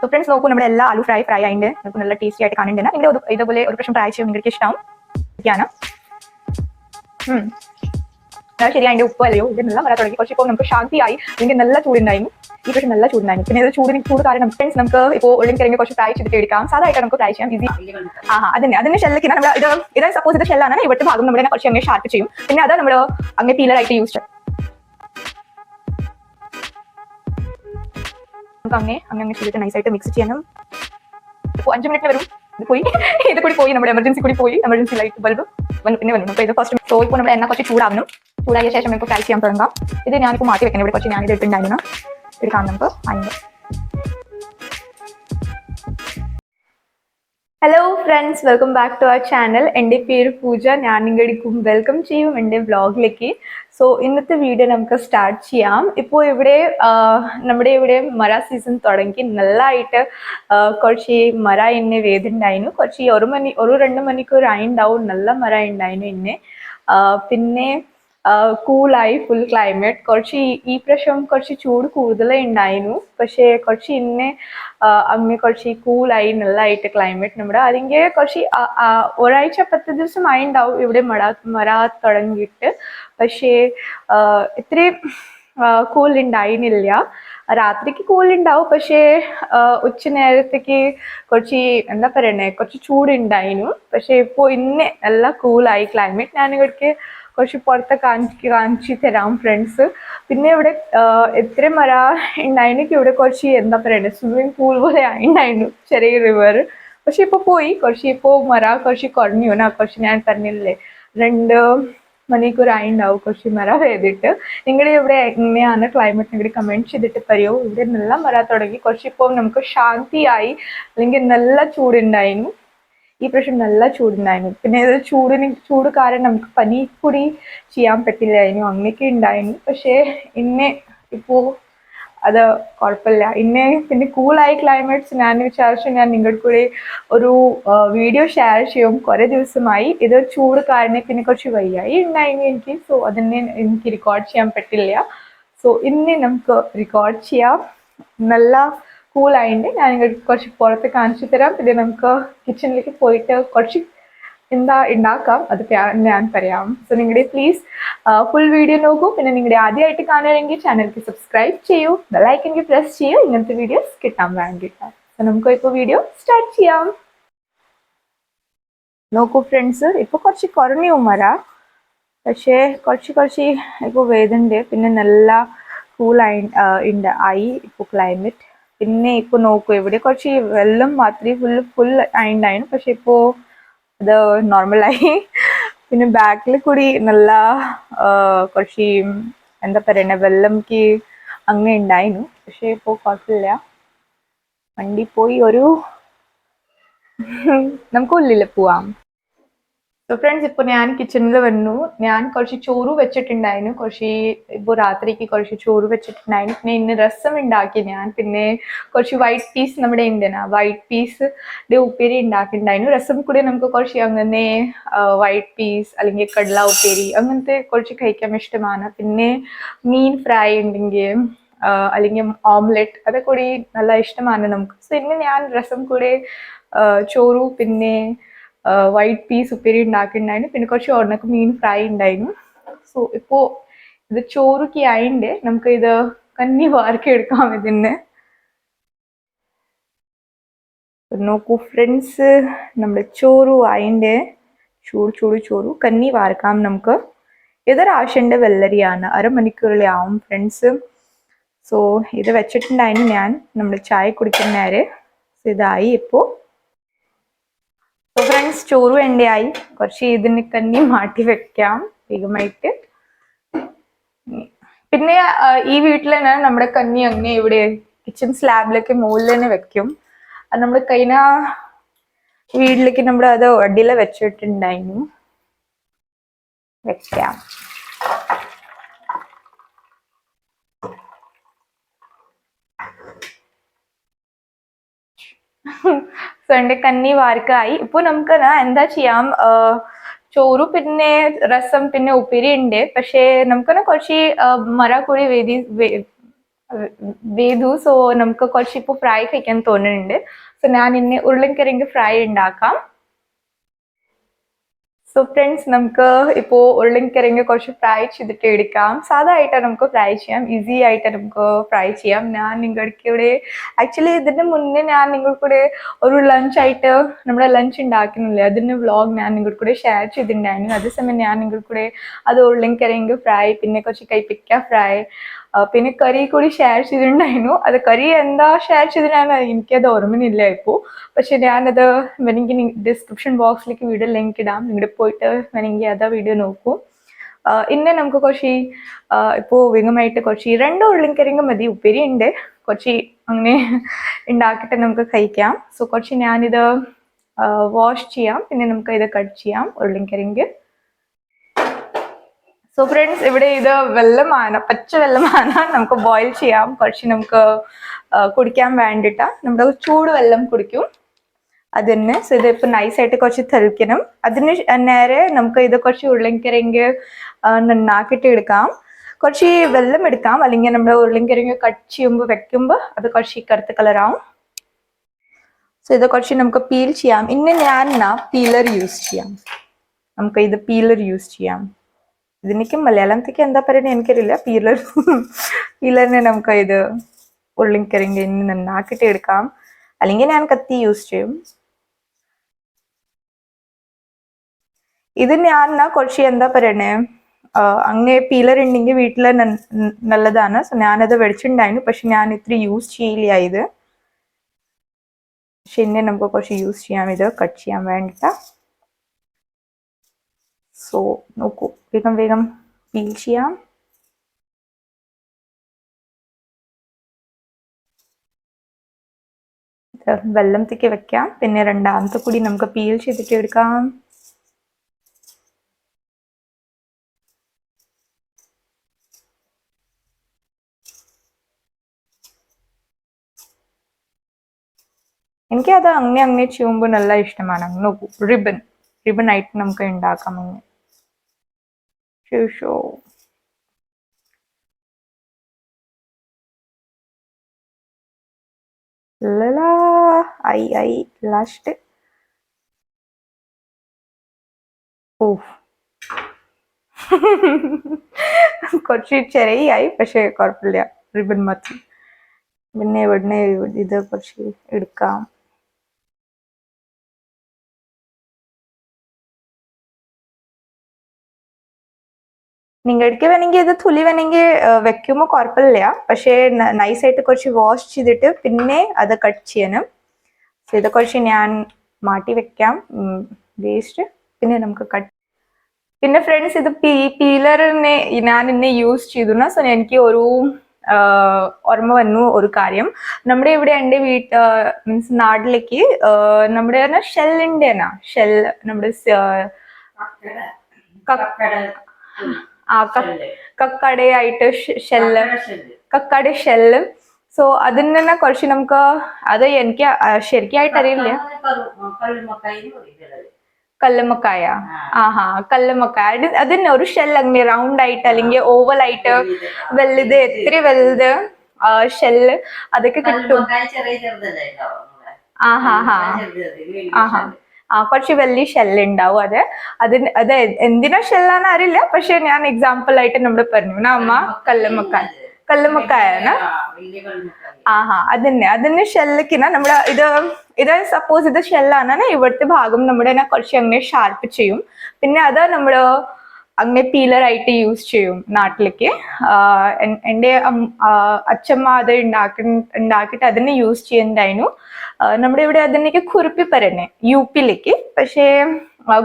So friends നോക്കൂ നമ്മുടെ എല്ലാ ആലു ഫ്രൈ ഫ്രൈ ആയിട്ട് നല്ല ടേസ്റ്റി ആയിട്ട് കാണുന്നുണ്ട്. നിങ്ങൾ ഇതുപോലെ ഒരു പ്രശ്നം ട്രൈ ചെയ്യും നിങ്ങൾക്ക് ഇഷ്ടമാവും. അത് ശരി അതിന്റെ ഉപ്പ് അല്ലയോ? ഇത് നല്ല വരാൻ തുടങ്ങി. കുറച്ച് ഇപ്പോൾ നമുക്ക് ശാന്തിയായി. എനിക്ക് നല്ല ചൂടുണ്ടായിരുന്നു. ഈ പക്ഷേ നല്ല ചൂടുണ്ടായിരുന്നു. പിന്നെ ഇത് ചൂടിന് ചൂട് കാരണം ഫ്രണ്ട്സ് നമുക്ക് ഇപ്പോൾ ഉള്ളിൽ കിഴങ്ങ് കുറച്ച് ഫ്രൈ ചെയ്തിട്ട് എടുക്കാം. സാധാരണ നമുക്ക് ഫ്രൈ ചെയ്യാം ഈസി ആ അതിന് അതിന്റെ ഷെല്ലൊക്കെ നമ്മൾ ഇത് ഇതായി സപ്പോസ് ഇത് ഷെല്ലാണ് ഇവിടുത്തെ ഭാഗം നമ്മുടെ കുറച്ച് അങ്ങനെ ഷാർപ്പ് ചെയ്യും. പിന്നെ അത് നമ്മൾ അങ്ങനെ പീലറായിട്ട് യൂസ് ചെയ്യും. നമുക്ക് അങ്ങനെ അങ്ങനെ ചെയ്തിട്ട് നൈസായിട്ട് മിക്സ് ചെയ്യണം അഞ്ച് മിനിറ്റ് വരും. ഇത് പോയി. ഇത് കൂടി പോയി. നമ്മുടെ എമർജൻസി കൂടി പോയി. എമർജൻസി ലൈറ്റ് ബൾബ് പിന്നെ വന്നു. അപ്പോൾ ഇത് ഫസ്റ്റ് സോ ഇപ്പോൾ നമ്മുടെ എണ്ണ കുറച്ച് ചൂടാവണം ചൂടായ ശേഷം നമുക്ക് ഫ്രൈ ചെയ്യാൻ തുടങ്ങാം ഇത് ഞാനിപ്പോൾ മാറ്റി വെക്കണം. ഇവിടെ കുറച്ച് ഞാനിത് ഇട്ടുണ്ടായിരുന്നു ഇത് കാണുമ്പോൾ അതിന്റെ hello friends welcome back to our channel എന്റെ പേര് പൂജ. ഞാൻ നിങ്ങൾക്കും വെൽക്കം ചെയ്യും എന്റെ വ്ളോഗിലേക്ക് സോ ഇന്നത്തെ വീഡിയോ നമുക്ക് സ്റ്റാർട്ട് ചെയ്യാം. ഇപ്പോൾ ഇവിടെ നമ്മുടെ ഇവിടെ മര സീസൺ തുടങ്ങി. നല്ലതായിട്ട് കുറച്ച് മര എന്നെ വേദുണ്ടായിരുന്നു കുറച്ച് ഒരു മണി ഒരു രണ്ട് മണിക്കൂർ ആയിണ്ടാവും നല്ല മര ഉണ്ടായിരുന്നു ഇന്നെ ആ, പിന്നെ കൂളായി ഫുൾ ക്ലൈമറ്റ് കുറച്ച് ഈ- പ്രാവശ്യം കുറച്ച് ചൂട് കൂടുതലേ ഉണ്ടായിരുന്നു പക്ഷേ കുറച്ച് ഇന്നെ അമ്മ കുറച്ച് കൂളായി നല്ലതായിട്ട് ക്ലൈമറ്റ് നമ്മുടെ അല്ലെങ്കിൽ കുറച്ച് ഒരാഴ്ച പത്ത് ദിവസമായി ഉണ്ടാവും ഇവിടെ മഴ മഴ തുടങ്ങിയിട്ട്. പക്ഷേ ഇത്രയും കൂൾ ഉണ്ടായിരുന്നില്ല രാത്രിക്ക് കൂൾ ഉണ്ടാവും പക്ഷേ ഉച്ച നേരത്തേക്ക് കുറച്ച് എന്താ പറയണേ കുറച്ച് ചൂടുണ്ടായിരുന്നു പക്ഷേ ഇപ്പോൾ ഇന്ന് നല്ല കൂളായി ക്ലൈമറ്റ് ഞാൻ ഇവിടേക്ക് കുറച്ച് പുറത്ത് കാണിച്ച് കാണിച്ച് തരാം ഫ്രണ്ട്സ് പിന്നെ ഇവിടെ എത്ര മര ഉണ്ടായിരുന്നു ഇവിടെ കുറച്ച് എന്താ പറയണേ സ്വിമ്മിങ് പൂൾ പോലെ ഉണ്ടായിരുന്നു ചെറിയ റിവർ പക്ഷെ ഇപ്പൊ പോയി കുറച്ച് ഇപ്പോൾ മര കുറച്ച് കുറഞ്ഞു. ഞാൻ കുറച്ച് ഞാൻ പറഞ്ഞില്ലേ രണ്ട് മണിക്കൂർ ഉണ്ടാവും കുറച്ച് മര ചെയ്തിട്ട് നിങ്ങളുടെ ഇവിടെ എങ്ങനെയാണ് ക്ലൈമറ്റ് നിങ്ങളുടെ കമന്റ് ചെയ്തിട്ട് പറയൂ? ഇവിടെ നല്ല മര തുടങ്ങി. കുറച്ചിപ്പോൾ നമുക്ക് ശാന്തിയായി അല്ലെങ്കിൽ നല്ല ചൂടുണ്ടായിരുന്നു ഈ പ്രാവശ്യം നല്ല ചൂടുണ്ടായിരുന്നു പിന്നെ ഇത് ചൂടിന് ചൂട് കാരണം നമുക്ക് പനി കൂടി ചെയ്യാൻ പറ്റില്ലായിരുന്നു അങ്ങനെയൊക്കെ ഉണ്ടായിരുന്നു പക്ഷേ ഇന്നെ ഇപ്പോൾ അത് കുഴപ്പമില്ല. ഇന്നെ പിന്നെ കൂളായ ക്ലൈമറ്റ്സ് ഞാൻ വിചാരിച്ചു ഞാൻ നിങ്ങളുടെ കൂടെ ഒരു വീഡിയോ ഷെയർ ചെയ്യും. കുറേ ദിവസമായി. ഇത് ചൂട് കാരണം പിന്നെ കുറച്ച് വയ്യായി ഉണ്ടായിരുന്നു എനിക്ക്. സോ അതിനെ എനിക്ക് റെക്കോർഡ് ചെയ്യാൻ പറ്റില്ല. സോ ഇന്നെ നമുക്ക് റെക്കോർഡ് ചെയ്യാം. നല്ല കൂളായിട്ട് ഞാൻ നിങ്ങൾക്ക് കുറച്ച് പുറത്ത് കാണിച്ചു തരാം. പിന്നെ നമുക്ക് കിച്ചണിലേക്ക് പോയിട്ട് കുറച്ച് എന്താ ഉണ്ടാക്കാം അത് ഞാൻ പറയാം. സോ നിങ്ങളുടെ പ്ലീസ് ഫുൾ വീഡിയോ നോക്കൂ. പിന്നെ നിങ്ങളുടെ ആദ്യമായിട്ട് കാണുകയാണെങ്കിൽ ചാനലിക്ക് സബ്സ്ക്രൈബ് ചെയ്യൂ. ബെല്ലൈക്കനിക്ക് പ്രസ് ചെയ്യൂ. ഇങ്ങനത്തെ വീഡിയോസ് കിട്ടാൻ വേണ്ടിയിട്ട് സോ നമുക്ക് ഇപ്പോൾ വീഡിയോ സ്റ്റാർട്ട് ചെയ്യാം. നോക്കൂ ഫ്രണ്ട്സ് ഇപ്പോൾ കുറച്ച് കുറഞ്ഞു മര പക്ഷേ കുറച്ച് കുറച്ച് ഇപ്പോൾ വേദനുണ്ട് പിന്നെ നല്ല കൂളായി ഉണ്ട് ആയി ഇപ്പോൾ ക്ലൈമറ്റ് പിന്നെ ഇപ്പോൾ നോക്കൂ ഇവിടെ കുറച്ച് വെള്ളം മാത്രമേ ഫുൾ ഫുൾ ആയിണ്ടായിരുന്നു പക്ഷെ ഇപ്പോൾ അത് നോർമലായി പിന്നെ ബാക്കിൽ കൂടി നല്ല കുറച്ച് എന്താ പറയണ വെള്ളംക്ക് അങ്ങനെ ഉണ്ടായിരുന്നു പക്ഷെ ഇപ്പോൾ കുഴപ്പമില്ല വണ്ടി പോയി ഒരു നമുക്ക് പോവാം. സോ ഫ്രണ്ട്സ് ഇപ്പോൾ ഞാൻ കിച്ചണിൽ വന്നു. ഞാൻ കുറച്ച് ചോറ് വെച്ചിട്ടുണ്ടായിരുന്നു. കുറച്ച് ഇപ്പോൾ രാത്രിക്ക് കുറച്ച് ചോറ് വെച്ചിട്ടുണ്ടായിരുന്നു. പിന്നെ ഇന്ന് രസം ഉണ്ടാക്കി ഞാൻ. പിന്നെ കുറച്ച് വൈറ്റ് പീസ് നമ്മുടെ ഉണ്ടെന്നാ വൈറ്റ് പീസ് ഉപ്പേരി ഉണ്ടാക്കിയിട്ടുണ്ടായിരുന്നു രസം കൂടി നമുക്ക് കുറച്ച് അങ്ങനെ വൈറ്റ് പീസ് അല്ലെങ്കിൽ കടല ഉപ്പേരി അങ്ങനത്തെ കുറച്ച് കഴിക്കാൻ ഇഷ്ടമാണ്. പിന്നെ മീൻ ഫ്രൈ ഉണ്ടെങ്കിൽ അല്ലെങ്കിൽ ഓംലെറ്റ് അതൊക്കെ കൂടി നല്ല ഇഷ്ടമാണ് നമുക്ക്. സോ ഇന്ന് ഞാൻ രസം കൂടെ ചോറു പിന്നെ വൈറ്റ് പീസ് ഉപ്പേരി ഉണ്ടാക്കിയിട്ടുണ്ടായിരുന്നു. പിന്നെ കുറച്ച് ഉണക്ക മീൻ ഫ്രൈ ഉണ്ടായിരുന്നു. സോ ഇപ്പോൾ ഇത് ചോറുക്കി ആയിണ്ട്. നമുക്ക് ഇത് കന്നി വാർക്കി എടുക്കാം ഇതിന് നോക്കൂ ഫ്രണ്ട്സ് നമ്മുടെ ചോറു ആയിണ്ട്. ചൂട് ചൂട് ചോറു. കന്നി വാർക്കാം നമുക്ക്. ഇതൊരാവശ്യന്റെ വെള്ളരിയാണ്. അരമണിക്കൂറിലെ ആവും ഫ്രണ്ട്സ് സോ ഇത് വെച്ചിട്ടുണ്ടായിരുന്നു ഞാൻ. നമ്മൾ ചായ കുടിക്കുന്ന നേരെ. സോ ഇതായി ഇപ്പോൾ ഫ്രണ്ട്സ് ചോറ് വേണ്ടിയായി. കുറച്ച് ഇതിന് കന്നി മാറ്റി വെക്കാം. വേഗമായിട്ട്. പിന്നെ ഈ വീട്ടിൽ തന്നെ നമ്മുടെ കന്നി അങ്ങനെ ഇവിടെ കിച്ചൺ സ്ലാബിലേക്ക് മുകളിൽ തന്നെ വെക്കും. അത് നമ്മൾ കഴിഞ്ഞ വീട്ടിലേക്ക് നമ്മൾ അത് അടിയിൽ വെച്ചിട്ടുണ്ടായിരുന്നു. വെക്കാം. സോ എന്റെ കന്നി വാർക്കായി. ഇപ്പോൾ നമുക്ക് എന്താ ചെയ്യാം? ചോറ് പിന്നെ രസം പിന്നെ ഉപ്പേരി ഉണ്ട് പക്ഷേ നമുക്ക് കുറച്ച് മര കൂടി വേദി വേദു. സോ നമുക്ക് കുറച്ച് ഇപ്പോൾ ഫ്രൈ കഴിക്കാൻ തോന്നുന്നുണ്ട് സോ ഞാൻ ഇന്ന് ഉരുളൻകിഴങ്ങ് ഫ്രൈ ഉണ്ടാക്കാം സോ ഫ്രണ്ട്സ് നമുക്ക് ഇപ്പോൾ ഉരുളൻകിഴങ്ങ് കുറച്ച് ഫ്രൈ ചെയ്തിട്ട് എടുക്കാം. സാധാ ആയിട്ട് നമുക്ക് ഫ്രൈ ചെയ്യാം. ഈസി ആയിട്ട് നമുക്ക് ഫ്രൈ ചെയ്യാം. ഞാൻ നിങ്ങൾക്ക് ഇവിടെ ആക്ച്വലി ഇതിന് മുന്നേ ഞാൻ നിങ്ങൾക്കൂടെ ഒരു ലഞ്ച് ആയിട്ട് നമ്മുടെ ലഞ്ച് ഉണ്ടാക്കുന്നില്ലേ? അതിന് വ്ളോഗ് ഞാൻ നിങ്ങൾക്കൂടെ ഷെയർ ചെയ്തിട്ടുണ്ടായിരുന്നു. അതേസമയം ഞാൻ നിങ്ങൾക്കൂടെ അത് ഉരുളൻകിഴങ്ങ് ഫ്രൈ പിന്നെ കുറച്ച് കൈപ്പിക്ക ഫ്രൈ പിന്നെ കറി കൂടി ഷെയർ ചെയ്തിട്ടുണ്ടായിരുന്നു. അത് കറി എന്താ ഷെയർ ചെയ്തിട്ടാണ് എനിക്കത് ഓർമ്മയില്ല ഇപ്പോൾ പക്ഷെ ഞാനത് വേണമെങ്കിൽ ഡിസ്ക്രിപ്ഷൻ ബോക്സിലേക്ക് വീഡിയോ ലിങ്ക് ഇടാം. നിങ്ങളുടെ പോയിട്ട് വേണമെങ്കിൽ അതാ വീഡിയോ നോക്കൂ. ഇന്ന് നമുക്ക് കുറച്ച് ഇപ്പോൾ വേഗമായിട്ട് കുറച്ച് രണ്ട് ഉരുളൻകിഴങ്ങ് മതി. ഉപ്പേരി ഉണ്ട്. കുറച്ച് അങ്ങനെ ഉണ്ടാക്കിയിട്ട് നമുക്ക് കഴിക്കാം. സോ കുറച്ച് ഞാനിത് വാഷ് ചെയ്യാം. പിന്നെ നമുക്ക് ഇത് കട്ട് ചെയ്യാം. ഉരുളൻകിഴങ്ങ്. സോ ഫ്രണ്ട്സ് ഇവിടെ ഇത് വെള്ളമാണ് പച്ച വെള്ളമാണ് നമുക്ക് ബോയിൽ ചെയ്യാം. കുറച്ച് നമുക്ക് കുടിക്കാൻ വേണ്ടിയിട്ട്. നമ്മുടെ ചൂട് വെള്ളം കുടിക്കും. അതിന് സോ ഇത് ഇപ്പം നൈസായിട്ട് കുറച്ച് തെളിക്കണം. അതിന് നേരെ നമുക്ക് ഇത് കുറച്ച് ഉരുളൻകിഴങ്ങ് നന്നാക്കിയിട്ട് എടുക്കാം. കുറച്ച് വെള്ളം എടുക്കാം. അല്ലെങ്കിൽ നമ്മുടെ ഉരുളൻകിഴങ്ങ് കട്ട് ചെയ്യുമ്പോൾ വെക്കുമ്പോൾ അത് കുറച്ച് കറുത്ത കളറാവും സോ ഇത് കുറച്ച് നമുക്ക് പീൽ ചെയ്യാം. ഇന്ന് ഞാൻ പീലർ യൂസ് ചെയ്യാം. നമുക്ക് ഇത് പീലർ യൂസ് ചെയ്യാം. ഇതിനേക്ക് മലയാളത്തേക്ക് എന്താ പറയുന്നത് എനിക്കറിയില്ല. പീലർ പീലറിനെ നമുക്ക് ഇത് ഉള്ളിക്കരിങ്ങ ഇനി നന്നാക്കിയിട്ട് എടുക്കാം. അല്ലെങ്കിൽ ഞാൻ കത്തി യൂസ് ചെയ്യും. ഇത് ഞാൻ കുറച്ച് എന്താ പറയണേ? അങ്ങനെ പീലർ ഉണ്ടെങ്കിൽ വീട്ടിൽ നല്ലതാണ്. സോ ഞാനത് മേടിച്ചിട്ടുണ്ടായിരുന്നു പക്ഷെ ഞാൻ ഇത്ര യൂസ് ചെയ്യില്ല ഇത്. പക്ഷെ ഇന്നെ നമുക്ക് കുറച്ച് യൂസ് ചെയ്യാം. ഇത് കട്ട് ചെയ്യാൻ വേണ്ടിയിട്ട് സോ നോക്കൂ വേഗം വേഗം ഫീൽ ചെയ്യാം വെള്ളത്തേക്ക് വെക്കാം പിന്നെ രണ്ടാമത്തെ കൂടി നമുക്ക് പീൽ ചെയ്തിട്ട് എടുക്കാം. എനിക്ക് അത് അങ്ങനെ അങ്ങനെ ചെയ്യുമ്പോൾ നല്ല ഇഷ്ടമാണ്. നോക്കൂ റിബൺ റിബൺ ആയിട്ട് നമുക്ക് ഉണ്ടാക്കാം അങ്ങനെ ശേഷോ ലലാ ഐ ഐ ലാസ്റ്റ് ഓ കുറച്ച് ചെറിയായി പക്ഷെ കുഴപ്പമില്ല. റിബൺ മതി. പിന്നെ ഇവിടുന്ന് ഇത് കുറച്ച് എടുക്കാം. നിങ്ങൾക്ക് വേണമെങ്കിൽ ഇത് തുലി വേണമെങ്കിൽ വെക്കുമ്പോൾ കുഴപ്പമില്ല. പക്ഷേ നൈസായിട്ട് കുറച്ച് വാഷ് ചെയ്തിട്ട് പിന്നെ അത് കട്ട് ചെയ്യണം. ഇത് കുറച്ച് ഞാൻ മാറ്റി വെക്കാം. വേസ്റ്റ് പിന്നെ നമുക്ക് കട്ട് പിന്നെ ഫ്രണ്ട്സ് ഇത് പീ പീലറിനെ ഞാൻ ഇന്നെ യൂസ് ചെയ്തു സോ എനിക്ക് ഒരു ഓർമ്മ വന്നു ഒരു കാര്യം. നമ്മുടെ ഇവിടെ എന്റെ വീട്ട് മീൻസ് നാട്ടിലേക്ക് നമ്മുടെ നമ്മുടെ ഷെല്ലിന്റെ ഷെൽ നമ്മുടെ ആ കക്ക- കക്കടയായിട്ട് ഷെല്ല്. കക്കട ഷെല്ല്. സോ അതിൽ നിന്ന് കുറച്ച് നമുക്ക് അത് എനിക്ക് ശരിക്കായിട്ട് അറിയില്ല കല്ലുമ്മക്കായ ആഹാ കല്ലുമ്മക്കായ അത് അതിന് ഒരു ഷെൽ അങ്ങനെ റൗണ്ട് ആയിട്ട് അല്ലെങ്കിൽ ഓവൽ ആയിട്ട് വലുത്. എത്ര വലുത് ഷെല്ല് അതൊക്കെ കിട്ടും? ആഹാ ഹാ ആഹാ. കുറച്ച് വലിയ ഷെല്ല് ഉണ്ടാവും അത്. അതിന് അത് എന്തിനാ ഷെല്ലാന്ന് അറിയില്ല. പക്ഷെ ഞാൻ എക്സാമ്പിൾ ആയിട്ട് നമ്മൾ പറഞ്ഞു. "ന അമ്മ കല്ലുമക്കാൻ കല്ലുമക്കായാണ്. ആഹാ അതന്നെ അതിന് ഷെല്ലിക്കിന നമ്മുടെ ഇത് ഇത് സപ്പോസ് ഇത് ഷെല്ലാണ് ഇവിടുത്തെ ഭാഗം നമ്മുടെ കുറച്ച് അങ്ങനെ ഷാർപ്പ് ചെയ്യും. പിന്നെ അത് നമ്മുടെ അങ്ങനെ പീലർ ആയിട്ട് യൂസ് ചെയ്യും നാട്ടിലേക്ക്. എന്റെ അച്ഛമ്മ അത് ഉണ്ടാക്കി ഉണ്ടാക്കിയിട്ട് അതിനെ യൂസ് ചെയ്യുന്നുണ്ടായിരുന്നു നമ്മുടെ ഇവിടെ അതിനേക്ക് കുരുപ്പിപ്പരനെ യു പിയിലേക്ക് പക്ഷേ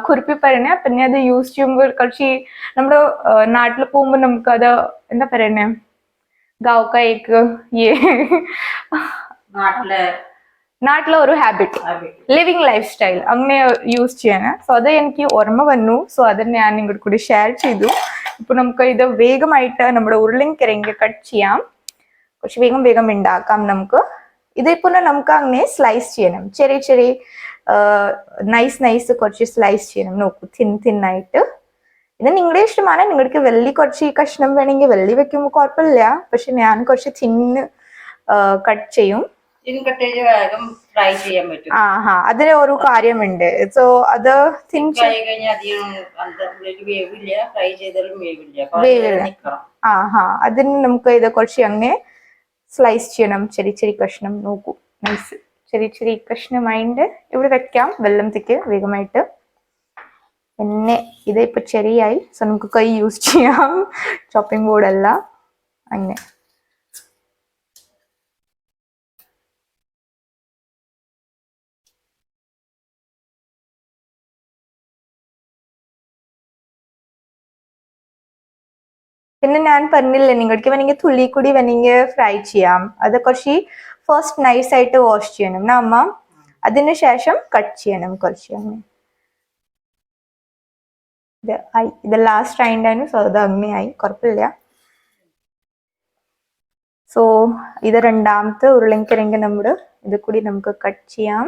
കുരുപ്പിപ്പരനെ പിന്നെ അത് യൂസ് ചെയ്യുമ്പോൾ കുറച്ച് നമ്മുടെ നാട്ടിൽ പോകുമ്പോൾ നമുക്ക് അത് എന്താ പറയണേ? ഗാവക്കായേക്ക് ഏ നാട്ടിലെ ഒരു ഹാബിറ്റ് ലിവിങ് ലൈഫ് സ്റ്റൈൽ അങ്ങനെ യൂസ് ചെയ്യാന് സോ അത് എനിക്ക് ഓർമ്മ വന്നു. സോ അത് ഞാൻ ഇങ്ങോട്ട് കൂടി ഷെയർ ചെയ്തു. ഇപ്പൊ നമുക്ക് ഇത് വേഗമായിട്ട് നമ്മുടെ ഉരുളിങ് കിരങ്ങി കട്ട് ചെയ്യാം. കുറച്ച് വേഗം വേഗം ഉണ്ടാക്കാം നമുക്ക്. ഇതിപ്പോ നമുക്ക് അങ്ങനെ സ്ലൈസ് ചെയ്യണം. ചെറിയ ചെറിയ നൈസ് നൈസ് കുറച്ച് സ്ലൈസ് ചെയ്യണം. നോക്കൂ തിൻ തിൻ തിന്നായിട്ട് ഇത് നിങ്ങളുടെ ഇഷ്ടമാണ്. നിങ്ങൾക്ക് വെള്ളി കുറച്ച് ഈ കഷ്ണം വേണമെങ്കിൽ വെള്ളി വെക്കുമ്പോൾ കുഴപ്പമില്ല. പക്ഷെ ഞാൻ കുറച്ച് തിന്ന് കട്ട് ചെയ്യും. ആ ഹാ അതിന് ഒരു കാര്യമുണ്ട്. സോ അത് തിൻ വേവില്ല. ആ ഹാ അതിന് നമുക്ക് ഇത് കുറച്ച് അങ്ങനെ സ്ലൈസ് ചെയ്യണം ചെറിയ ചെറിയ കഷ്ണം നോക്കൂ. നൈസ്. ചെറിയ ചെറിയ കഷ്ണമായിട്ട് ഇവിടെ വെക്കാം. വെള്ളത്തേക്ക് വേഗമായിട്ട്. പിന്നെ ഇത് ഇപ്പൊ ചെറിയായി സോ നമുക്ക് കൈ യൂസ് ചെയ്യാം. ചോപ്പിംഗ് ബോർഡ് അല്ല. അങ്ങനെ. പിന്നെ ഞാൻ പറഞ്ഞില്ലേ നിങ്ങൾക്ക് വേണമെങ്കിൽ തുള്ളി കൂടി വേണമെങ്കിൽ ഫ്രൈ ചെയ്യാം. അത് കുറച്ച് ഫസ്റ്റ് നൈസ് ആയിട്ട് വാഷ് ചെയ്യണം. നമ്മ അമ്മ അതിനു ശേഷം കട്ട് ചെയ്യണം കുറച്ച് അങ്ങനെ ഇത് ആയി. ഇത് ലാസ്റ്റ് ആയിട്ടാണ് സോ അത് അങ്ങനെയായി കുഴപ്പമില്ല സോ ഇത് രണ്ടാമത്തെ ഉരുളൻകിഴങ്ങ് നമ്മുടെ ഇത് കൂടി നമുക്ക് കട്ട് ചെയ്യാം.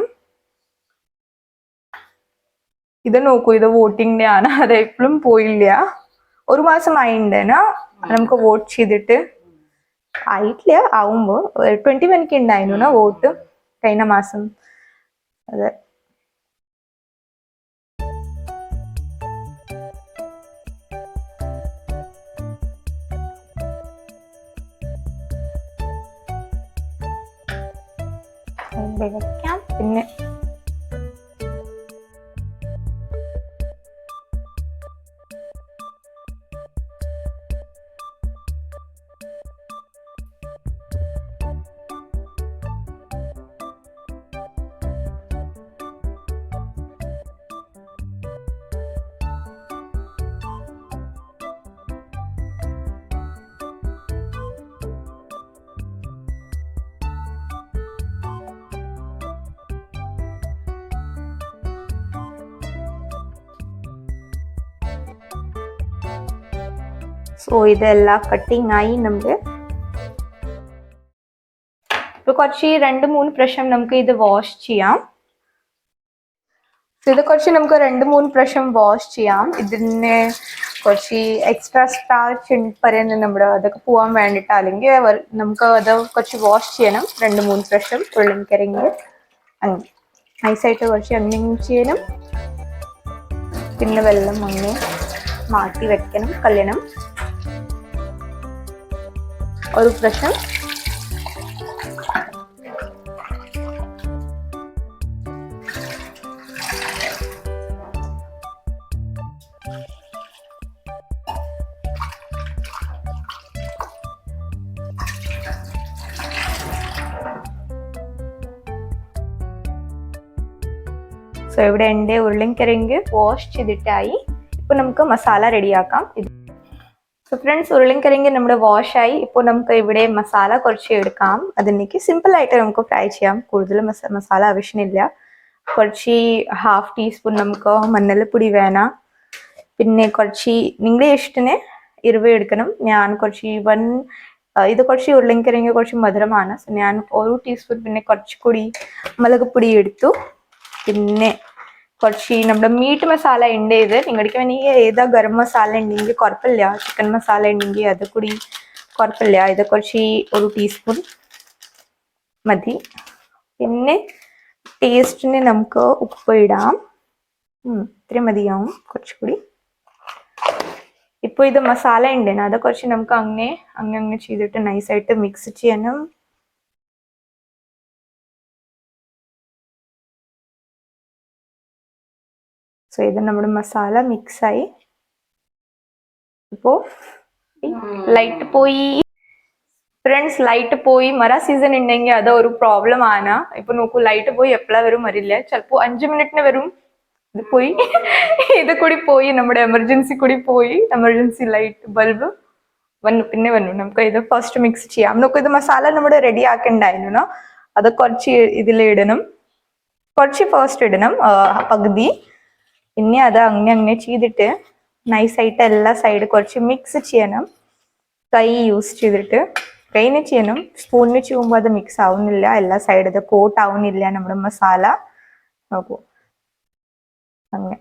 ഇത് നോക്കൂ ഇത് വോട്ടിങ്ങിന്റെ ആണ് അത് പോയില്ല. ഒരു മാസം ആയിണ്ടേനാ നമുക്ക് വോട്ട് ചെയ്തിട്ട്. ആയിട്ടില്ല ആവുമ്പോ. ട്വന്റി വനക്ക് ഉണ്ടായിരുന്നു വോട്ട്? കഴിഞ്ഞ മാസം. അതെ. വെക്കാം. പിന്നെ സോ ഇതെല്ലാം കട്ടിങ് ആയി നമുക്ക് ഇപ്പൊ കുറച്ച് രണ്ട് മൂന്ന് പ്രാവശ്യം നമുക്ക് ഇത് വാഷ് ചെയ്യാം. ഇത് കുറച്ച് നമുക്ക് രണ്ട് മൂന്ന് പ്രാവശ്യം വാഷ് ചെയ്യാം. ഇതിന് കുറച്ച് എക്സ്ട്രാ സ്റ്റാർച്ച് പറയുന്നത് നമ്മുടെ അതൊക്കെ പോവാൻ വേണ്ടിയിട്ട്. അല്ലെങ്കിൽ നമുക്ക് അത് കുറച്ച് വാഷ് ചെയ്യണം. രണ്ട് മൂന്ന് പ്രാവശ്യം ഉരുളൻകിഴങ്ങ് അങ്ങനെ. നൈസായിട്ട് കുറച്ച് അങ്ങനെ ചെയ്യണം. പിന്നെ വെള്ളം അങ്ങനെ മാറ്റി വെക്കണം. കല്യണം ഒരു പ്രാവശ്യം സോ ഇവിടെ എന്റെ ഉരുളൻകിഴങ്ങ് വാഷ് ചെയ്തിട്ടായി. ഇപ്പൊ നമുക്ക് മസാല റെഡിയാക്കാം സോ ഫ്രണ്ട്സ് ഉരുളൻകിഴങ്ങ് നമ്മുടെ വാഷായി ഇപ്പോൾ നമുക്ക് ഇവിടെ മസാല കുറച്ച് എടുക്കാം. അതിലേക്ക് സിമ്പിളായിട്ട് നമുക്ക് ഫ്രൈ ചെയ്യാം. കൂടുതൽ മസ- മസാല ആവശ്യമില്ല. കുറച്ച് ഹാഫ് ടീസ്പൂൺ നമുക്ക് മഞ്ഞൾപ്പൊടി വേണം. പിന്നെ കുറച്ച് നിങ്ങളുടെ ഇഷ്ടത്തിന് ഇരുവ എടുക്കണം. ഞാൻ കുറച്ച് വൺ ഇത് കുറച്ച് ഉരുളൻകിഴങ്ങ് കുറച്ച് മധുരമാണ്. സോ ഞാൻ ഒരു ടീസ്പൂൺ പിന്നെ കുറച്ചുകൂടി മുളക് പൊടി എടുത്തു. പിന്നെ കുറച്ച് നമ്മുടെ മീറ്റ് മസാല ഉണ്ട് ഇത്. നിങ്ങൾക്ക് വേണമെങ്കിൽ ഏതാ ഗരം മസാല ഉണ്ടെങ്കിൽ കുഴപ്പമില്ല. ചിക്കൻ മസാല ഉണ്ടെങ്കിൽ അത് കൂടി കുഴപ്പമില്ല. ഇത് കുറച്ച് ഒരു ടീസ്പൂൺ മതി. പിന്നെ ടേസ്റ്റിന് നമുക്ക് ഉപ്പ് ഇടാം. ഇത്രയും മതിയാവും കുറച്ചുകൂടി ഇപ്പോൾ ഇത് മസാല ഉണ്ട് അത് കുറച്ച് നമുക്ക് അങ്ങനെ അങ്ങനെ ചെയ്തിട്ട് നൈസായിട്ട് മിക്സ് ചെയ്യണം സോ ഇത് നമ്മുടെ മസാല മിക്സ് ആയി. ഇപ്പോ ലൈറ്റ് പോയി. ഫ്രണ്ട്സ് ലൈറ്റ് പോയി. മര സീസൺ ഉണ്ടെങ്കിൽ അത് ഒരു പ്രോബ്ലം ആണ് ഇപ്പൊ നോക്കൂ ലൈറ്റ് പോയി എപ്പോഴാ വരും വരില്ല. ചിലപ്പോ അഞ്ചു മിനിറ്റിന് വരും. ഇത് പോയി. ഇത് കൂടി പോയി. നമ്മുടെ എമർജൻസി കൂടി പോയി. എമർജൻസി ലൈറ്റ് ബൾബ് വന്നു. പിന്നെ വന്നു. നമുക്ക് ഇത് ഫസ്റ്റ് മിക്സ് ചെയ്യാം. നമുക്ക് ഇത് മസാല നമ്മുടെ റെഡി ആക്കണ്ടായിരുന്നു അത് കുറച്ച് ഇതിൽ ഇടണം കുറച്ച് ഫസ്റ്റ് ഇടണം. പകുതി. പിന്നെ അത് അങ്ങനെ അങ്ങനെ ചെയ്തിട്ട് നൈസായിട്ട് എല്ലാ സൈഡ് കുറച്ച് മിക്സ് ചെയ്യണം. കൈ യൂസ് ചെയ്തിട്ട് കൈന് ചെയ്യണം. സ്പൂണിന് ചെയ്യുമ്പോൾ അത് മിക്സ് ആവുന്നില്ല. എല്ലാ സൈഡ് അത് കോട്ട് ആവുന്നില്ല നമ്മുടെ മസാല നോക്കൂ. അങ്ങനെ.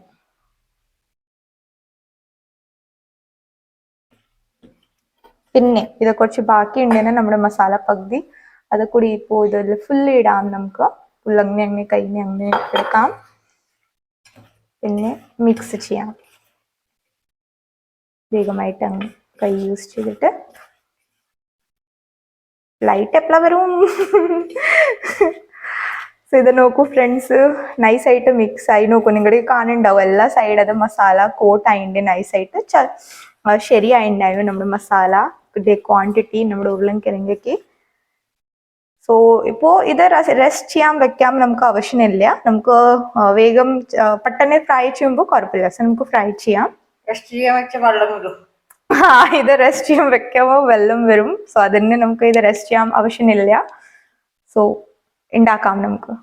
പിന്നെ ഇത് കുറച്ച് ബാക്കി ഉണ്ടെങ്കിൽ നമ്മുടെ മസാല പകുതി. അത് കൂടി ഇപ്പോൾ ഇതിൽ ഫുള്ള് ഇടാം നമുക്ക്. ഫുള്ള് അങ്ങനെ അങ്ങനെ കഴിഞ്ഞ് അങ്ങനെ എടുക്കാം. പിന്നെ മിക്സ് ചെയ്യണം വേഗമായിട്ട് അങ്ങ് കൈ യൂസ് ചെയ്തിട്ട് ലൈറ്റ് എപ്പോഴാ വരും? ഇത് നോക്കൂ ഫ്രണ്ട്സ് നൈസ് ആയിട്ട് മിക്സ് ആയി. നോക്കൂ നിങ്ങളുടെ കാണുന്നുണ്ടാവും. എല്ലാ സൈഡ് അത് മസാല കോട്ട് ആയിണ്ട്. നൈസ് ആയിട്ട് ശരിയായിട്ടുണ്ടായിരുന്നു നമ്മുടെ മസാല ക്വാണ്ടിറ്റി നമ്മുടെ ഉരുളൻകിഴങ്ങയ്ക്ക് സോ ഇപ്പോ ഇത് റെസ്റ്റ് ചെയ്യാൻ വെക്കാൻ നമുക്ക് ആവശ്യമില്ല. നമുക്ക് വേഗം പെട്ടെന്ന് ഫ്രൈ ചെയ്യുമ്പോൾ കുഴപ്പമില്ല. സോ നമുക്ക് ഫ്രൈ ചെയ്യാം. റെസ്റ്റ് ചെയ്യാൻ വെച്ച വെള്ളം വരും. ആ ഇത് റെസ്റ്റ് ചെയ്യാൻ വെക്കുമ്പോൾ വെള്ളം വരും. സോ അതിന് നമുക്ക് ഇത് റെസ്റ്റ് ചെയ്യാൻ ആവശ്യമില്ല. സോ ഉണ്ടാക്കാം നമുക്ക്.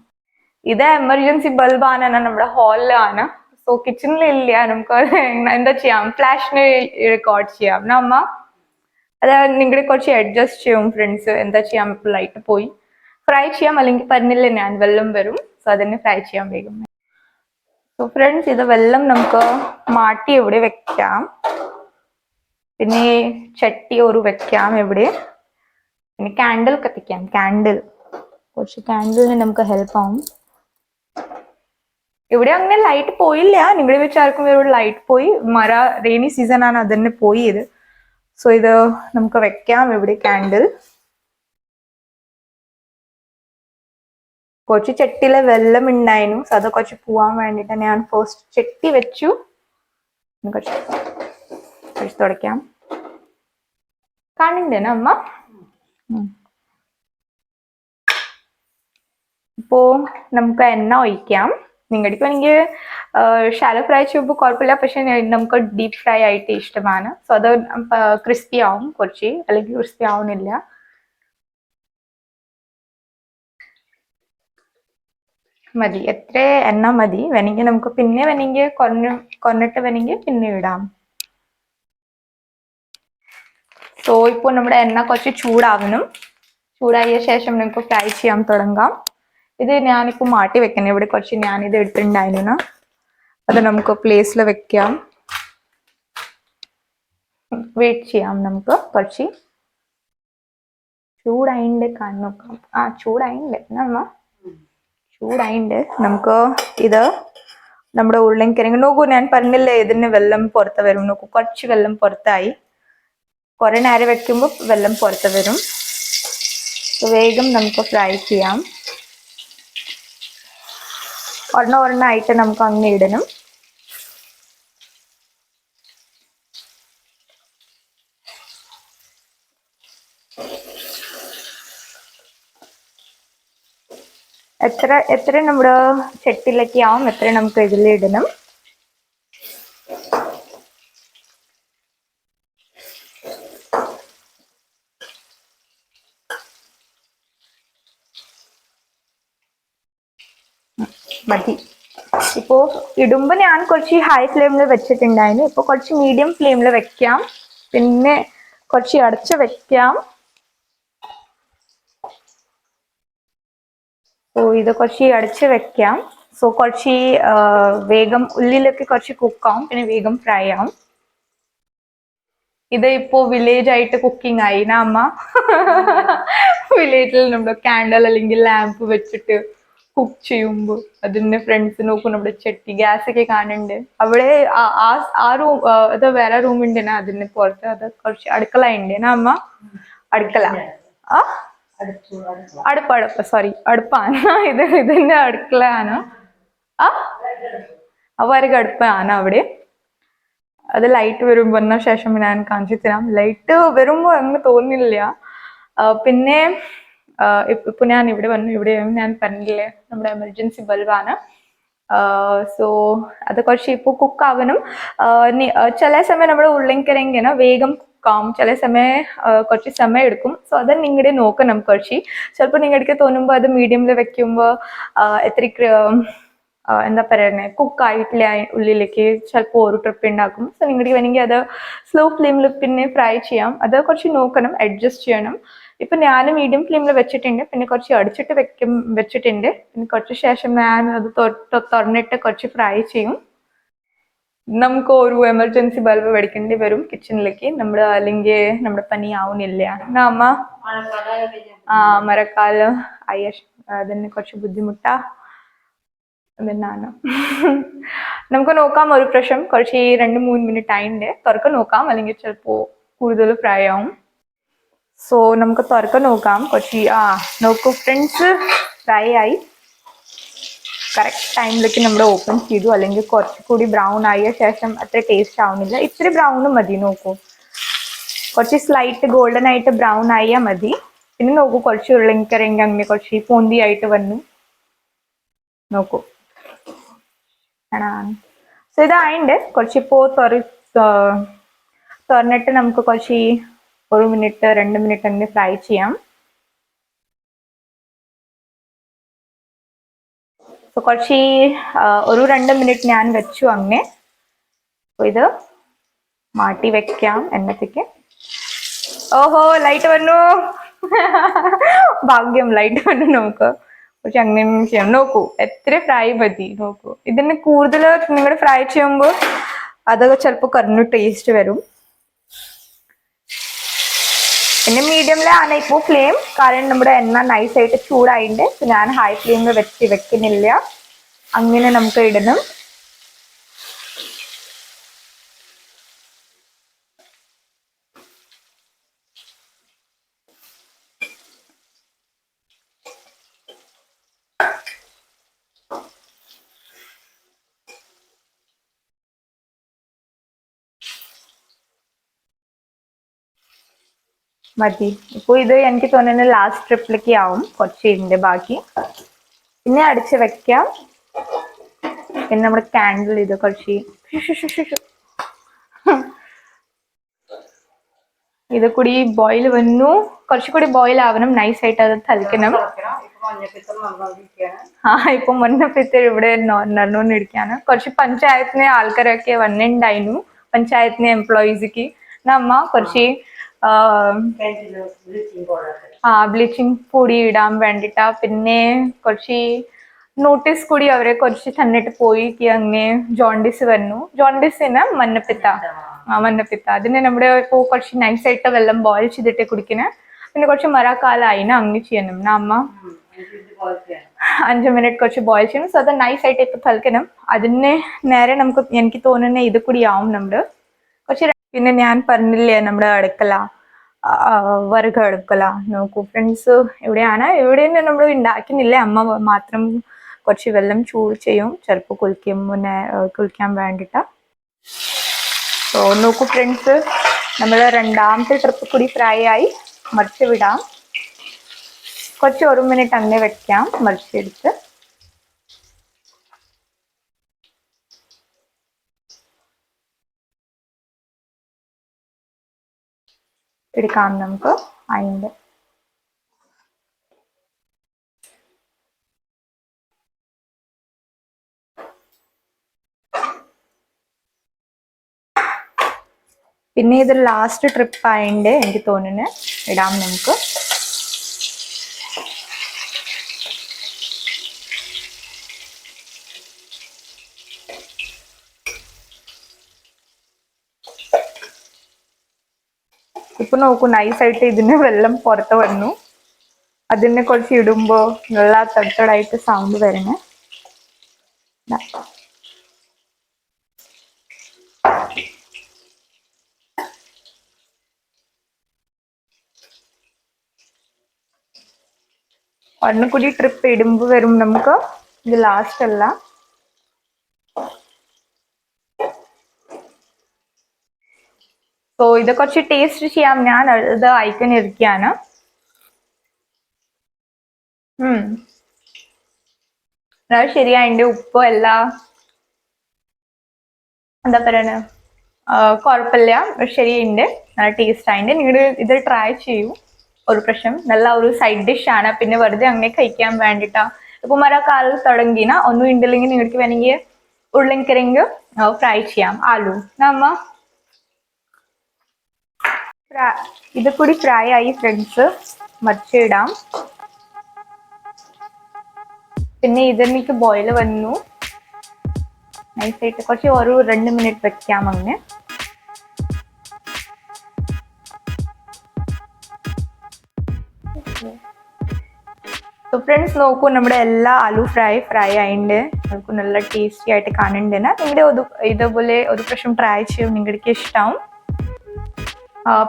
ഇത് എമർജൻസി ബൾബാണ് നമ്മുടെ ഹാളിലാണ് സോ കിച്ചണിലില്ല നമുക്ക് എന്താ ചെയ്യാം? ഫ്ലാഷിന് റെക്കോർഡ് ചെയ്യാം. നമ്മ അത് നിങ്ങളുടെ കുറച്ച് അഡ്ജസ്റ്റ് ചെയ്യും ഫ്രണ്ട്സ് എന്താ ചെയ്യാൻ ലൈറ്റ് പോയി. ഫ്രൈ ചെയ്യാം അല്ലെങ്കിൽ പറഞ്ഞില്ല ഞാൻ വെള്ളം വരും. സോ അതന്നെ ഫ്രൈ ചെയ്യാൻ വേഗം. സോ ഫ്രണ്ട്സ് ഇത് വെള്ളം നമുക്ക് മാട്ടി എവിടെ വെക്കാം? പിന്നെ ചട്ടി ഒരു വെക്കാം എവിടെ? പിന്നെ കാൻഡിൽ കത്തിക്കാം. കാൻഡിൽ കുറച്ച് കാൻഡിലിന് നമുക്ക് ഹെൽപ്പ് ആവും. ഇവിടെ അങ്ങനെ ലൈറ്റ് പോയില്ല. നിങ്ങളുടെ വെച്ചാർക്കും ഇവിടെ ലൈറ്റ് പോയി. മഴ റെയിനി സീസൺ ആണ് അതന്നെ പോയി ഇത്. സോ ഇത് നമുക്ക് വെക്കാം. ഇവിടെ കാൻഡിൽ കുറച്ച് ചട്ടിയിലെ വെള്ളം ഉണ്ടായിരുന്നു. സോ അത് കുറച്ച് പോവാൻ വേണ്ടിയിട്ട് ഞാൻ ഫസ്റ്റ് ചട്ടി വെച്ചു. കുറച്ച് കുറച്ച് തുടയ്ക്കാം. കാണുന്നുണ്ടേന അമ്മ. ഇപ്പോ നമുക്ക് എണ്ണ ഒഴിക്കാം. നിങ്ങളുടെ എനിക്ക് ഷാലോ ഫ്രൈ ചെയ്യുമ്പോൾ കുഴപ്പമില്ല പക്ഷെ നമുക്ക് ഡീപ് ഫ്രൈ ആയിട്ട് ഇഷ്ടമാണ്. സോ അത് ക്രിസ്പി ആവും കുറച്ച് അല്ലെങ്കിൽ ക്രിസ്പി ആവുന്നില്ല. മതി. എത്ര എണ്ണ മതി. വേണമെങ്കിൽ നമുക്ക് പിന്നെ വേണമെങ്കിൽ കുറഞ്ഞു കുറഞ്ഞിട്ട് വേണമെങ്കിൽ പിന്നെ ഇടാം. സോ ഇപ്പോൾ നമ്മുടെ എണ്ണ കുറച്ച് ചൂടാവണം. ചൂടായ ശേഷം നമുക്ക് ഫ്രൈ ചെയ്യാൻ തുടങ്ങാം. ഇത് ഞാനിപ്പോൾ മാറ്റി വെക്കണം. ഇവിടെ കുറച്ച് ഞാനിത് എടുത്തിട്ടുണ്ടായിരുന്നു. അത് നമുക്ക് പ്ലേസിൽ വെക്കാം. വെയിറ്റ് ചെയ്യാം നമുക്ക്. കുറച്ച് ചൂടായിണ്ട് കാണു ആ ചൂടായിണ്ട്. നമ്മ ചൂടായിണ്ട്. നമുക്ക് ഇത് നമ്മുടെ ഉരുളൻകിഴങ്ങ്. നോക്കൂ ഞാൻ പറഞ്ഞില്ലേ ഇതിന് വെള്ളം പുറത്ത് വരും. നോക്കൂ കുറച്ച് വെള്ളം പുറത്തായി. കുറെ നേരം വെക്കുമ്പോൾ വെള്ളം പുറത്ത് വരും. വേഗം നമുക്ക് ഫ്രൈ ചെയ്യാം. ഒരെണ്ണം ഒരെണ്ണമായിട്ട് നമുക്ക് അങ്ങ് ഇടണം. എത്ര എത്ര നമ്മുടെ ചെട്ടിലൊക്കെ ആവും എത്ര നമുക്ക് ഇതിൽ ഇടണം. മതി. ഇപ്പോ ഇടുമ്പോ ഞാൻ കുറച്ച് ഹൈ ഫ്ലെയിമിൽ വെച്ചിട്ടുണ്ടായിരുന്നു. ഇപ്പൊ കുറച്ച് മീഡിയം ഫ്ലെയിമിൽ വെക്കാം. പിന്നെ കുറച്ച് അടച്ച് വെക്കാം. ഓ ഇത് കുറച്ച് അടച്ച് വെക്കാം. സോ കുറച്ച് വേഗം ഉള്ളിലൊക്കെ കുറച്ച് കുക്കാവും. പിന്നെ വേഗം ഫ്രൈ ആവും. ഇത് ഇപ്പോ വില്ലേജ് ആയിട്ട് കുക്കിംഗ് ആയി. അമ്മ? വില്ലേജിൽ നമ്മുടെ കാൻഡൽ അല്ലെങ്കിൽ ലാമ്പ് വെച്ചിട്ട് കുക്ക് ചെയ്യുമ്പോൾ അതിന്റെ ഫ്രണ്ട്സ് നോക്കും നമ്മുടെ ചട്ടി ഗ്യാസ് ഒക്കെ കാണുന്നുണ്ട്. അവിടെ ആ- ആ റൂം അത് വേറെ റൂം ഉണ്ട് അതിന് പുറത്ത് അത് കുറച്ച് അടുക്കള ഉണ്ട് അമ്മ? അടുക്കള. ആ? അടുപ്പ് സോറി അടുപ്പാണ്. ഇത് ഇതിന്റെ അടുക്കളയാണ്. ആ? അവർക്ക് അടുപ്പാണ് അവിടെ. അത് ലൈറ്റ് വരും വന്ന ശേഷം ഞാൻ കാണിച്ചു തരാം. ലൈറ്റ് വരുമ്പോ അങ്ങ് തോന്നില്ല. പിന്നെ ഇപ്പൊ ഞാൻ ഇവിടെ വന്നു ഇവിടെ ഞാൻ പറഞ്ഞില്ലേ നമ്മുടെ എമർജൻസി ബൾബാണ് സോ അത് കുറച്ച് ഇപ്പോൾ കുക്ക് ആവണം. ചില സമയം നമ്മുടെ ഉരുളൻകിഴങ്ങിന് വേഗം കുക്കാവും ചില സമയം കുറച്ച് സമയം എടുക്കും. സോ അത് നിങ്ങളുടെ നോക്കണം കുറച്ച്. ചിലപ്പോൾ നിങ്ങളുടെ തോന്നുമ്പോൾ അത് മീഡിയമിൽ വെക്കുമ്പോൾ എത്ര എന്താ പറയുന്നത് കുക്ക് ആയിട്ടില്ല ഉള്ളിലേക്ക് ചിലപ്പോൾ ഒരു ട്രിപ്പ് ഉണ്ടാക്കും സോ നിങ്ങളുടെ വേണമെങ്കിൽ അത് സ്ലോ ഫ്ലെയിമിൽ പിന്നെ ഫ്രൈ ചെയ്യാം. അത് കുറച്ച് നോക്കണം അഡ്ജസ്റ്റ് ചെയ്യണം. ഇപ്പൊ ഞാൻ മീഡിയം ഫ്ലെയിമിൽ വെച്ചിട്ടുണ്ട്. പിന്നെ കുറച്ച് അടിച്ചിട്ട് വെക്കും വെച്ചിട്ടുണ്ട്. പിന്നെ കുറച്ച് ശേഷം ഞാൻ അത് തുറന്നിട്ട് കുറച്ച് ഫ്രൈ ചെയ്യും. നമുക്ക് ഒരു എമർജൻസി ബൾബ് വെടിക്കേണ്ടി വരും കിച്ചണിലേക്ക് നമ്മൾ അല്ലെങ്കിൽ നമ്മുടെ പനി ആവുന്നില്ല. അമ്മ? ആ മഴക്കാലം. അയ്യ അതിന് കുറച്ച് ബുദ്ധിമുട്ടാ. അതെന്നാണ് നമുക്ക് നോക്കാം ഒരു പ്രശ്നം കുറച്ച് രണ്ട് മൂന്ന് മിനിറ്റ് ആയിണ്ട് തുറക്ക നോക്കാം. അല്ലെങ്കിൽ ചിലപ്പോൾ കൂടുതൽ പ്രായമാവും സോ നമുക്ക് തുറക്ക നോക്കാം. കുറച്ച് ആ നോക്കൂ ഫ്രണ്ട്സ് ഫ്രൈ ആയി. കറക്റ്റ് ടൈമിലേക്ക് നമ്മൾ ഓപ്പൺ ചെയ്തു. അല്ലെങ്കിൽ കുറച്ചുകൂടി ബ്രൗൺ ആയ ശേഷം അത്ര ടേസ്റ്റ് ആവുന്നില്ല. ഇത്തിരി ബ്രൗണും മതി നോക്കൂ. കുറച്ച് സ്ലൈറ്റ് ഗോൾഡൻ ആയിട്ട് ബ്രൗൺ ആയാൽ മതി. പിന്നെ നോക്കൂ കുറച്ച് ഉരുളങ്കിക്കറിയെങ്കിൽ അങ്ങനെ കുറച്ച് പൂന്തി ആയിട്ട് വന്നു. നോക്കൂ. സോ ഇതായുണ്ട്. കുറച്ചിപ്പോ തുറ തുറന്നിട്ട് നമുക്ക് കുറച്ച് ഒരു മിനിറ്റ് രണ്ട് മിനിറ്റ് അങ്ങനെ ഫ്രൈ ചെയ്യാം. സോ കുറച്ച് ഒരു രണ്ട് മിനിറ്റ് ഞാൻ വെച്ചു അങ്ങനെ. ഇത് മാറ്റി വെക്കാം എന്നത്തേക്ക്. ഓഹോ ലൈറ്റ് വന്നു. ഭാഗ്യം ലൈറ്റ് വന്നു നമുക്ക്. പക്ഷെ അങ്ങനെ ചെയ്യാം. നോക്കൂ എത്ര ഫ്രൈ മതി നോക്കൂ. ഇതിന് കൂടുതൽ നിങ്ങൾ ഫ്രൈ ചെയ്യുമ്പോൾ അതൊക്കെ ചിലപ്പോൾ കറിഞ്ഞു ടേസ്റ്റ് വരും. പിന്നെ മീഡിയമിലാണ് ഇപ്പോൾ ഫ്ലെയിം കാരണം നമ്മുടെ എണ്ണ നൈസായിട്ട് ചൂടായിട്ടുണ്ട് ഞാൻ ഹൈ ഫ്ലെയിമിൽ വെച്ച് വെക്കുന്നില്ല. അങ്ങനെ നമുക്ക് ഇടണം. മതി. ഇപ്പോൾ ഇത് എനിക്ക് തോന്നുന്നത് ലാസ്റ്റ് ട്രിപ്പിലേക്ക് ആവും. കുറച്ച് ഇതിന്റെ ബാക്കി. പിന്നെ അടിച്ച് വെക്കാം. പിന്നെ നമ്മുടെ കാൻഡിൽ ഇത് കുറച്ച് ഇത് കൂടി ബോയിൽ വന്നു. കുറച്ചുകൂടി ബോയിൽ ആവണം. നൈസ് ആയിട്ട് അത് തളിക്കണം. ആ ഇപ്പൊ മുന്നപ്പിത്ത് ഇവിടെ നടന്നുകൊണ്ടിരിക്കുകയാണ് കുറച്ച് പഞ്ചായത്തിലെ ആൾക്കാരൊക്കെ വന്നിട്ടുണ്ടായിരുന്നു. പഞ്ചായത്തിലെ എംപ്ലോയീസിക്ക് നമ്മ കുറച്ച് ആ, ബ്ലീച്ചിങ് പൊടി ഇടാൻ വേണ്ടിട്ടാ. പിന്നെ കുറച്ച് നോട്ടീസ് കൂടി അവരെ കുറച്ച് തന്നിട്ട് പോയി അങ്ങനെ ജോണ്ടിസ് വരുന്നു ജോണ്ടിസിന് മഞ്ഞപ്പിത്ത. ആ മഞ്ഞപ്പിത്ത. അതിന് നമ്മുടെ ഇപ്പോൾ കുറച്ച് നൈസായിട്ട് വെള്ളം ബോയിൽ ചെയ്തിട്ട് കുടിക്കണേ. പിന്നെ കുറച്ച് മഴക്കാലമായിന് അങ്ങനെ ചെയ്യണം. നമ്മ അഞ്ച് മിനിറ്റ് കുറച്ച് ബോയിൽ ചെയ്യണം. സോ അത് നൈസ് ആയിട്ട് ഇപ്പൊ തൽക്കണം. അതിന് നേരെ നമുക്ക് എനിക്ക് തോന്നുന്ന ഇത് കൂടി ആവും നമ്മുടെ ര- പിന്നെ ഞാൻ പറഞ്ഞില്ലേ നമ്മുടെ അടുക്കള വർഗ അടുക്കള. നോക്കൂ ഫ്രണ്ട്സ് എവിടെയാണ് എവിടെ നമ്മൾ ഉണ്ടാക്കുന്നില്ല. അമ്മ മാത്രം കുറച്ച് വെള്ളം ചൂട് ചെയ്യും. ചിലപ്പോൾ കുളിക്കും മുന്നേ കുളിക്കാൻ വേണ്ടിയിട്ട്. സോ നോക്കൂ ഫ്രണ്ട്സ് നമ്മൾ രണ്ടാമത്തെ ട്രിപ്പ് കൂടി ഫ്രൈ ആയി മറിച്ച് വിടാം. കുറച്ച് ഒരു മിനിറ്റ് അങ്ങനെ വെക്കാം. മറിച്ചെടുത്ത് എടുക്കാം നമുക്ക്. അതിന്റെ പിന്നെ ഇത് ലാസ്റ്റ് ട്രിപ്പ് ആയതുകൊണ്ട് എനിക്ക് തോന്നുന്നു ഇടാം നമുക്ക്. ഇപ്പൊ നോക്കൂ നൈസായിട്ട് ഇതിന് വെള്ളം പുറത്ത് വന്നു. അതിനെ കുറച്ച് ഇടുമ്പോൾ നല്ല തട്ടടായിട്ട് സൗണ്ട് വരണേ ഒന്നുകൂടി ട്രിപ്പ് ഇടുമ്പോൾ വരും നമുക്ക്. ഇത് ലാസ്റ്റ് അല്ല. സോ ഇത് കുറച്ച് ടേസ്റ്റ് ചെയ്യാം. ഞാൻ ഇത് ഐക്കൺ ശരിയാ. എന്റെ ഉപ്പ് എല്ലാം എന്താ പറയണ? കുഴപ്പമില്ല. ശരിയുണ്ട്. നല്ല ടേസ്റ്റ് ആയിട്ട് നിങ്ങൾ ഇത് ട്രൈ ചെയ്യൂ. ഒരു പ്രശ്നം. നല്ല ഒരു സൈഡ് ഡിഷ് ആണ്. പിന്നെ വെറുതെ അങ്ങനെ കഴിക്കാൻ വേണ്ടിട്ടാ. ഇപ്പൊ മരക്കാലം തുടങ്ങിന ഒന്നും ഉണ്ടില്ലെങ്കിൽ നിങ്ങൾക്ക് വേണമെങ്കിൽ ഉരുളൻകിഴങ്ങ് ഫ്രൈ ചെയ്യാം. ആലു. നമ്മ ഇത് കൂടി ഫ്രൈ ആയി ഫ്രണ്ട്സ്. മറിച്ചിടാം. പിന്നെ ഇതെനിക്ക് ബോയിൽ വന്നു. നൈസായിട്ട് കുറച്ച് ഒരു രണ്ട് മിനിറ്റ് വെക്കാം അങ്ങനെ. ഫ്രണ്ട്സ് നോക്കൂ നമ്മുടെ എല്ലാ ആലു ഫ്രൈ ഫ്രൈ ആയിണ്ട്. നമുക്ക് നല്ല ടേസ്റ്റി ആയിട്ട് കാണുന്നുണ്ട്. നിങ്ങളുടെ ഇതുപോലെ ഒരു പ്രാവശ്യം ട്രൈ ചെയ്യും. നിങ്ങൾക്ക് ഇഷ്ടമാവും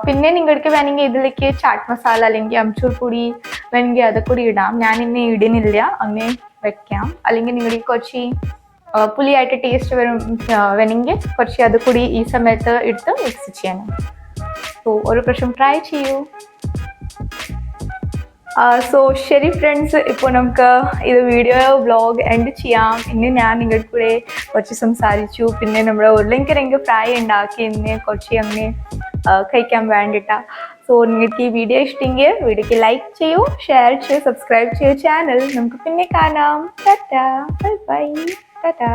പിന്നെ നിങ്ങൾക്ക് വേണമെങ്കിൽ ഇതിലേക്ക് ചാറ്റ് മസാല അല്ലെങ്കിൽ അംചൂർ പൊടി വേണമെങ്കിൽ അതൊക്കെ ഇടാം. ഞാൻ ഇന്നെ ഇടുന്നില്ല. അങ്ങനെ വെക്കാം. അല്ലെങ്കിൽ നിങ്ങൾക്ക് കുറച്ച് പുലിയായിട്ട് ടേസ്റ്റ് വരും വേണമെങ്കിൽ കുറച്ച് അത് കൂടി ഈ സമയത്ത് ഇട്ട് മിക്സ് ചെയ്യണം സോ ഒരു പ്രാവശ്യം ട്രൈ ചെയ്യൂ. സോ ശരി ഫ്രണ്ട്സ് ഇപ്പോൾ നമുക്ക് ഇത് വീഡിയോ വ്ളോഗ് എൻഡ് ചെയ്യാം. ഇന്ന് ഞാൻ നിങ്ങളുടെ കൂടെ കുറച്ച് സംസാരിച്ചു. പിന്നെ നമ്മുടെ ഉരുളങ്കിഴങ്ങ് ഫ്രൈ ഉണ്ടാക്കി ഇന്ന് കുറച്ച് അങ്ങനെ കഴിക്കാൻ വേണ്ടിട്ട. സോ നിങ്ങൾക്ക് ഈ വീഡിയോ ഇഷ്ടമെങ്കിൽ വീഡിയോക്ക് ലൈക്ക് ചെയ്യൂ ഷെയർ ചെയ്യൂ സബ്സ്ക്രൈബ് ചെയ്യൂ ചാനൽ നമുക്ക് പിന്നെ കാണാം. Tata bye bye Tata